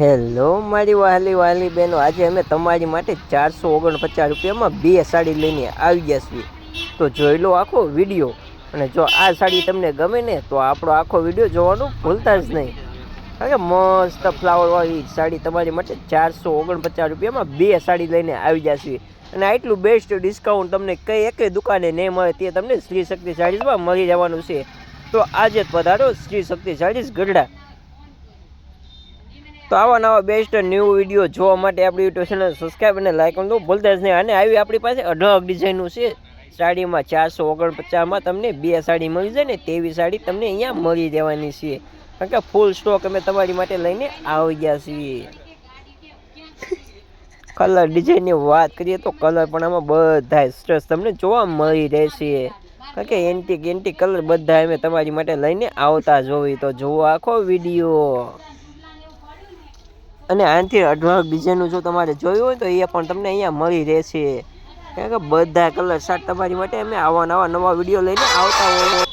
Hello મારી વાલી વાલી બહેનો આજે અમે તમારી માટે ચારસો ઓગણપચાસ રૂપિયામાં બે સાડી લઈને આવી ગયા છીએ. તો જોઈ લો આખો વીડિયો. અને જો આ સાડી તમને ગમે ને, તો આપણો આખો વીડિયો જોવાનું ભૂલતા જ નહીં. કારણ કે મસ્ત ફ્લાવરવાળી સાડી તમારી માટે ચારસો ઓગણપચાસ રૂપિયામાં બે સાડી લઈને આવી ગયા છીએ. અને આટલું બેસ્ટ ડિસ્કાઉન્ટ તમને કઈ એકેય દુકાને નહીં મળે તે તમને શ્રી શક્તિ સાડીઝમાં મળી જવાનું છે. તો આજે જ પધારો શ્રી શક્તિ સાડીઝ ગઢડા. તો આવા નવા બેસ્ટ ન્યૂ વીડિયો જોવા માટે આપણી યુટ્યુબ ચેનલ સબસ્ક્રાઈબ અને લાઈક કરવાનું ભૂલતા જ નહીં. અને આવી આપણી પાસે અઢળક ડિઝાઇનનું છે. સાડીમાં ચારસો ઓગણપચાસમાં તમને બે સાડી મળી જાય ને તેવી સાડી તમને અહીંયા મળી જવાની છે. કારણ કે ફૂલ સ્ટોક અમે તમારી માટે લઈને આવી ગયા છીએ. કલર ડિઝાઇનની વાત કરીએ તો કલર પણ આમાં બધા સ્ટ્રેસ તમને જોવા મળી રહેશે. કારણ કે એન્ટિક એન્ટિક કલર બધા અમે તમારી માટે લઈને આવતા જ હોવી તો જુઓ આખો વીડિયો અને આનાથી અઢળક ડિઝાઇનનું જો તમારે જોયું હોય તો એ પણ તમને અહીંયા મળી રહેશે. કારણ કે બધા કલર શાર્ટ તમારી માટે અમે આવા નવા નવા વીડિયો લઈને આવતા હોય